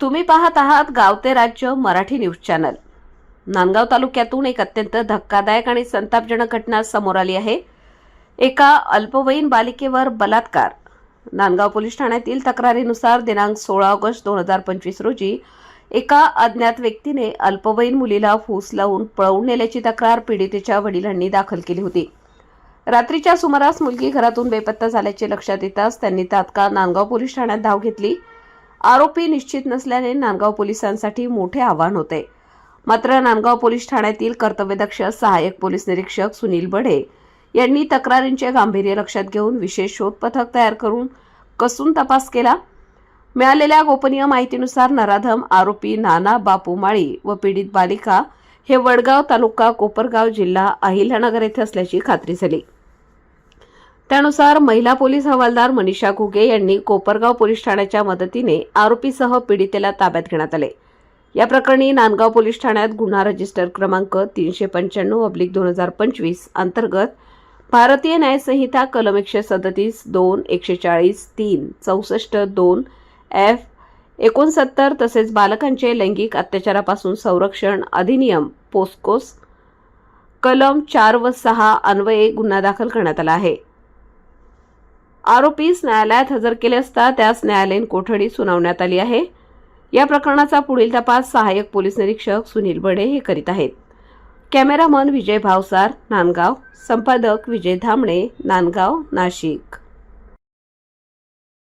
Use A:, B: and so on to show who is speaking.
A: तुम्ही पाहत आहात गाव ते राज्य मराठी न्यूज चॅनल. नांदगाव तालुक्यातून एक अत्यंत धक्कादायक आणि संतापजनक घटना समोर आली आहे. एका अल्पवयीन बालिकेवर बलात्कार. नांदगाव पोलीस ठाण्यातील तक्रारीनुसार दिनांक सोळा ऑगस्ट दोन हजार पंचवीस रोजी एका अज्ञात व्यक्तीने अल्पवयीन मुलीला फूस लावून पळवून नेल्याची तक्रार पीडितेच्या वडिलांनी दाखल केली होती. रात्रीच्या सुमारास मुलगी घरातून बेपत्ता झाल्याचे लक्षात येताच त्यांनी तात्काळ नांदगाव पोलीस ठाण्यात धाव घेतली. आरोपी निश्चित नसल्याने नांदगाव पोलिसांसाठी मोठे आव्हान होते. मात्र नांदगाव पोलीस ठाण्यातील कर्तव्यदक्ष सहाय्यक पोलीस निरीक्षक सुनील बढे यांनी तक्रारींचे गांभीर्य लक्षात घेऊन विशेष शोध पथक तयार करून कसून तपास केला. मिळालेल्या गोपनीय माहितीनुसार नराधम आरोपी नाना बापू माळी व पीडित बालिका हे वडगाव तालुका कोपरगाव जिल्हा अहिल्यानगर येथे असल्याची खात्री झाली. त्यानुसार महिला पोलीस हवालदार मनीषा घुगे यांनी कोपरगाव पोलीस ठाण्याच्या मदतीने आरोपीसह पीडितेला ताब्यात घेण्यात आले. या प्रकरणी नांदगाव पोलीस ठाण्यात गुन्हा रजिस्टर क्रमांक तीनशे पंच्याण्णव अब्लिक दोन हजार पंचवीस अंतर्गत भारतीय न्यायसंहिता कलम एकशे सदतीस दोन एकशे चाळीस तीन चौसष्ट दोन एफ एकोणसत्तर तसेच बालकांचे लैंगिक अत्याचारापासून संरक्षण अधिनियम पोस्कोस कलम चार व सहा अन्वये गुन्हा दाखल करण्यात आला आहे. आरोपीस न्यायालयात हजर केले असता त्यास न्यायालयीन कोठडी सुनावण्यात आली आहे. या प्रकरणाचा पुढील तपास सहाय्यक पोलीस निरीक्षक सुनील बडे हे करीत आहेत. कॅमेरामन विजय भावसार नांदगाव. संपादक विजय धामणे नांदगाव नाशिक.